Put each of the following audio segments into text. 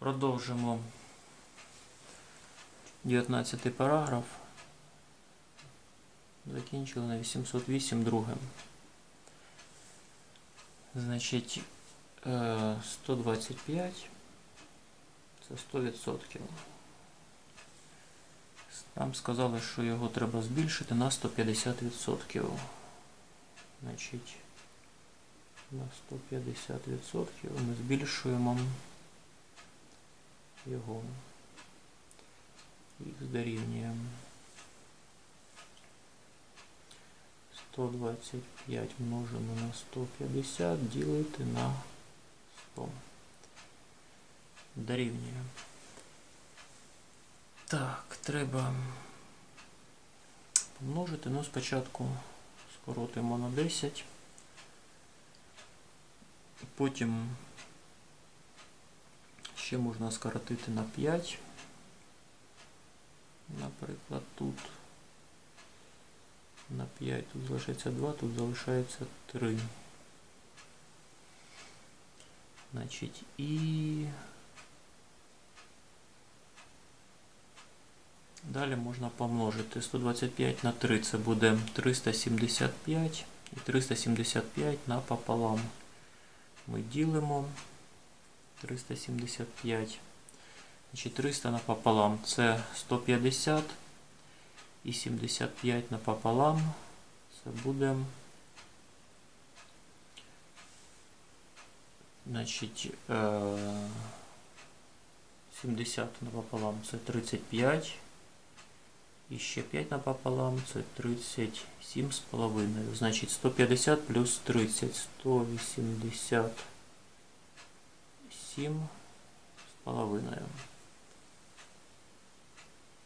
Продовжимо 19 параграф. Закінчили на 808 другим. Значить, е, 125 це 100%. Там сказали, що його треба збільшити на 150%. Значить, на 150% ми збільшуємо його. Х дорівнює 125 множимо на 150 ділити на 100. Дорівнює. Так, треба помножити. Ну, спочатку скоротимо на 10. Потім ще можна скоротити на 5. Наприклад, тут на 5, тут залишається 2, тут залишається 3. Значить, і далі можна помножити 125 на 3, це буде 375 і 375 напополам. Ми ділимо 375. Значить, 300 напополам це 150 і 75 напополам. Це буде. Значить, 70 напополам це 35. І ще 5 напополам це 37 з половиною. Значить 150 плюс 30, 187 з половиною.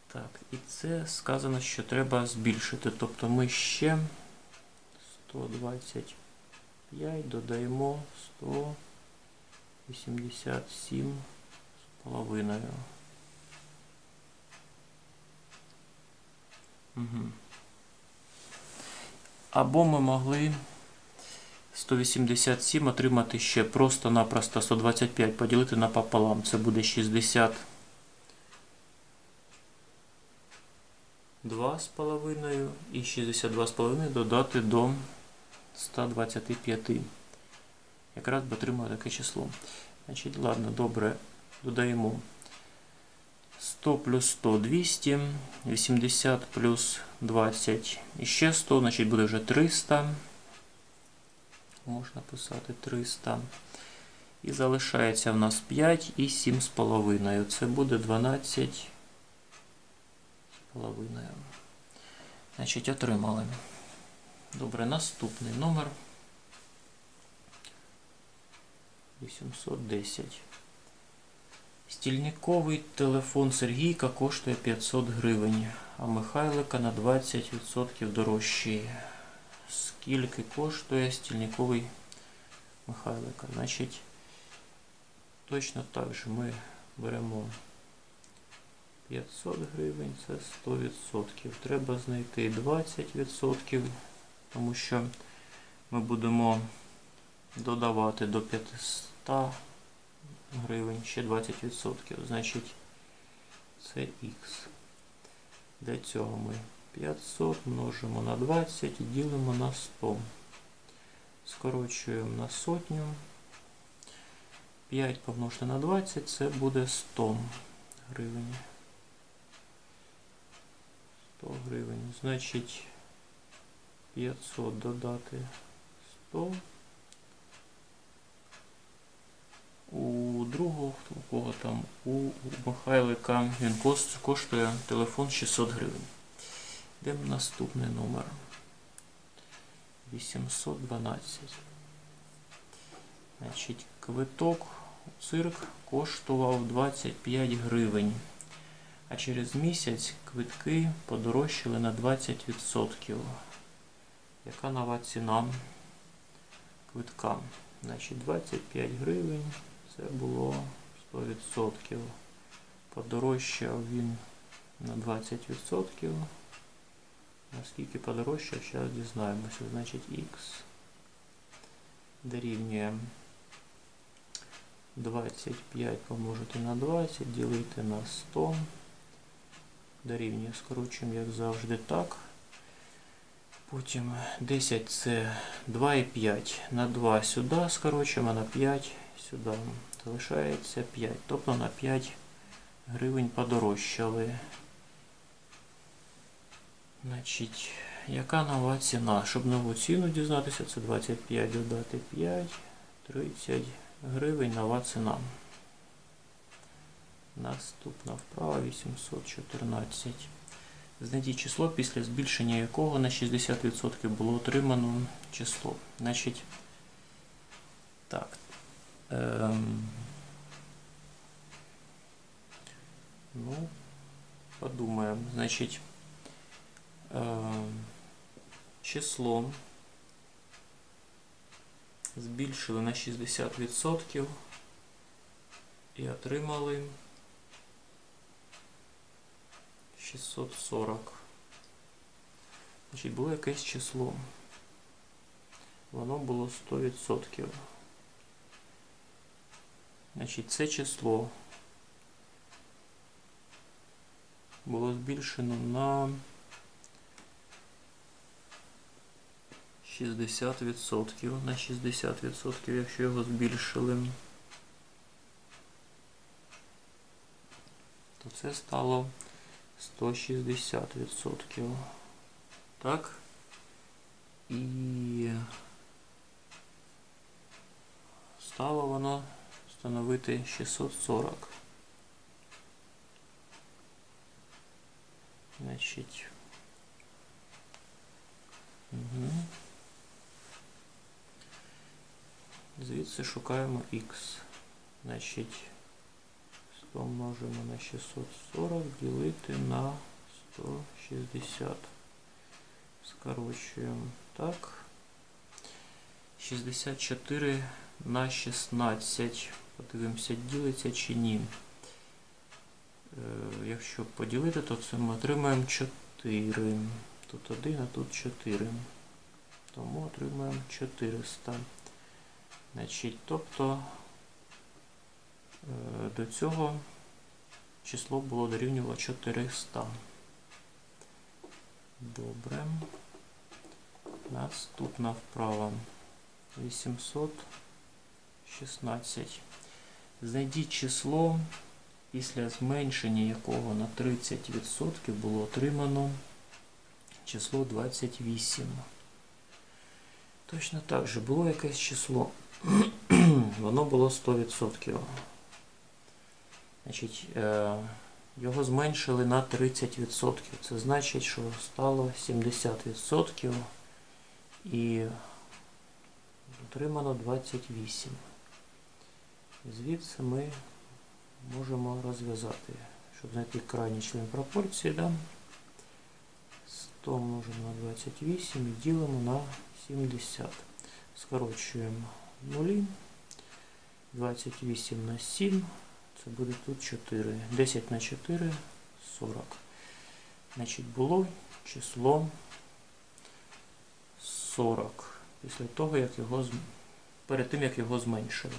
Так, і це сказано, що треба збільшити. Тобто ми ще 125 додаємо 187 з половиною. Угу. Або ми могли 187 отримати ще просто-напросто 125 поділити напополам. Це буде 60. 2,5 і 62,5 додати до 125. Якраз би отримали таке число. Значить, ладно, добре, додаємо 100 плюс 100 200, 80 плюс 20 і ще 100, значить буде вже 300. Можна писати 300. І залишається в нас 5 і 7,5. Це буде 12 половиною. Значить, отримали. Добре, наступний номер 810. Стільниковий телефон Сергійка коштує 500 гривень, а Михайлика на 20% дорожчий. Скільки коштує стільниковий Михайлика? Значить, точно так же ми беремо 500 гривень це 100%. Треба знайти 20%, тому що ми будемо додавати до 500 гривень ще 20%. Значить, це Х. Для цього ми 500 множимо на 20 і ділимо на 100. Скорочуємо на сотню. 5 помножити на 20 це буде 100 гривень. 100 гривень. Значить 500 додати 100. У другого, у кого там, у Михайлика він коштує телефон 600 гривень. Йдемо наступний номер. 812. Значить, квиток у цирк коштував 25 гривень. А через місяць квитки подорожчали на 20%. Яка нова ціна квитка? Значить 25 гривень. Це було 100%. Подорожчав він на 20%. Наскільки подорожчав, зараз дізнаємося. Значить Х дорівнює 25 помножити на 20, ділити на 100. Дорівнює скорочуємо, як завжди, так. Потім 10 це 2,5 на 2 сюди скорочуємо, на 5 сюди. Залишається 5. Тобто на 5 гривень подорожчали. Значить, яка нова ціна? Щоб нову ціну дізнатися, це 25 додати 5, 30 гривень нова ціна. Наступна вправа 814. Знайдіть число, після збільшення якого на 60% було отримано число. Значить, так. Ем, ну, подумаємо. Значить, ем, число збільшили на 60% і отримали 640. Значить, було якесь число. Воно було 100%. Значить, це число було збільшено на 60%. На 60%, якщо його збільшили, то це стало 160%. Так. І стало воно становити 640. Значить. Угу. Звідси шукаємо X. Значить, 100 множимо на 640 ділити на 160. Скорочуємо так. 64 на 16. Подивимося, ділиться чи ні. Е, якщо поділити, то це ми отримаємо 4. Тут 1, а тут 4. Тому отримаємо 400. Значить, тобто е, до цього число було дорівнювало 400. Добре. Наступна вправа. 816. Знайдіть число, після зменшення якого на 30% було отримано число 28. Точно так же було якесь число. Воно було 100%. Значить, е, його зменшили на 30%. Це значить, що стало 70% і отримано 28. Звідси ми можемо розв'язати, щоб знайти крайній член пропорції. Да? 100 множимо на 28 і ділимо на 70. Скорочуємо нулі. 28 на 7. Це буде тут 4. 10 на 4 40. Значить, було число 40. Після того, як його перед тим, як його зменшили.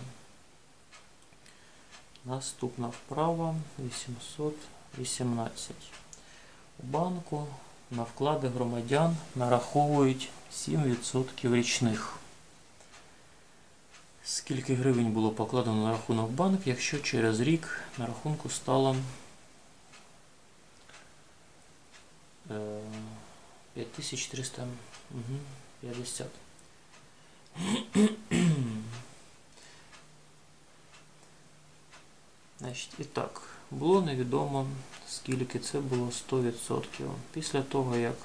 Наступна вправа 818. У банку на вклади громадян нараховують 7% річних. Скільки гривень було покладено на рахунок банк, якщо через рік на рахунку стало 5350. Значить, І так, було невідомо, скільки це було 100%. Після того, як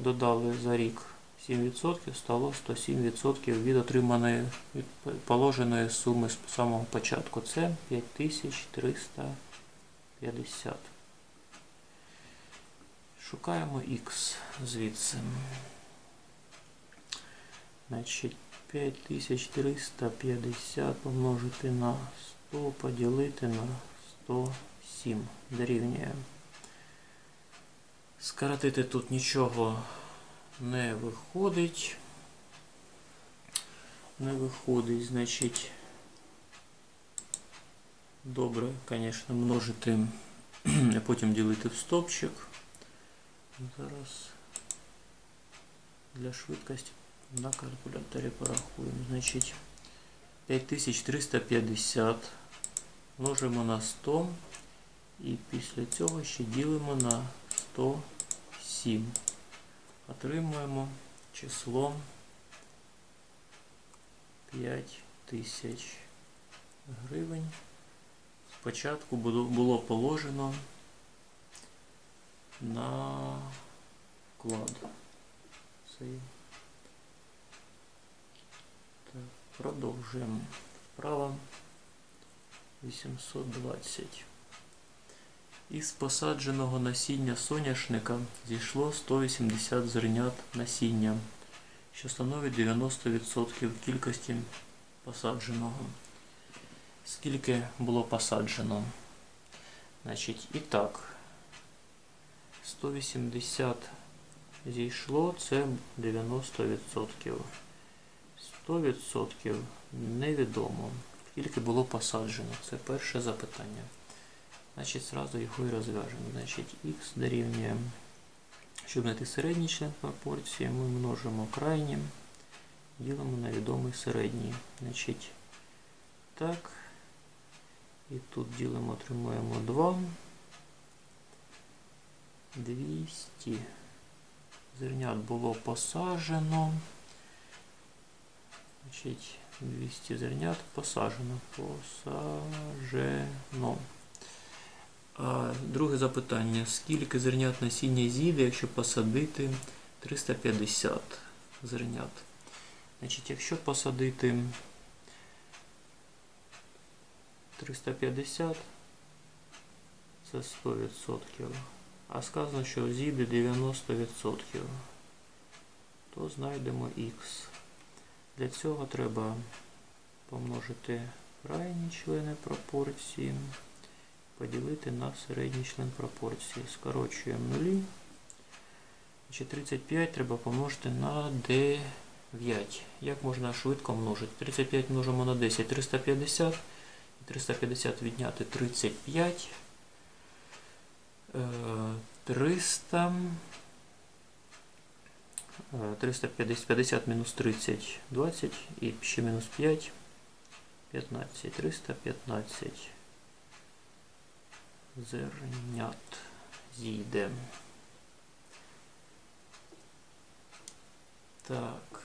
додали за рік 7%, стало 107% від отриманої від положеної суми з самого початку. Це 5350. Шукаємо Х звідси. Значить, 5350 помножити на 100 поділити на 107 дорівнює. Скоротити тут нічого не виходить. Не виходить, значить, Добре, звісно, множити, а потім ділити в стопчик. Зараз для швидкості на калькуляторі порахуємо. Значить, 5350 множимо на 100 і після цього ще ділимо на 107. Отримуємо число 5000 гривень. Спочатку було, положено на вклад. Цей. Продовжуємо. Вправо 820. Із посадженого насіння соняшника зійшло 180 зернят насіння, що становить 90% кількості посадженого. Скільки було посаджено? Значить, і так, 180 зійшло, це 90%. 100% невідомо. Скільки було посаджено? Це перше запитання. Значить, зразу його і розв'яжемо. Значить, х дорівнює, щоб знайти середній член пропорції, ми множимо крайнім, ділимо на відомий середній. Значить, так. І тут ділимо, отримуємо 2. 200. Зернят було посаджено. Значить, 200 зернят посаджено. Посаджено. А, Друге запитання. Скільки зернят насіння зійде, якщо посадити 350 зернят? Значить, якщо посадити 350, це 100%. А сказано, що зійде 90%. То знайдемо х. Для цього треба помножити крайні члени пропорції, поділити на середній член пропорції. Скорочуємо нулі. Значить, 35 треба помножити на 9. Як можна швидко множити? 35 множимо на 10, 350. 350 відняти 35. 300. 350 50 мінус 30 20 і ще мінус 5 15 315 зернят зійде. Так.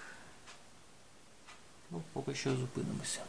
Ну, поки що зупинимося.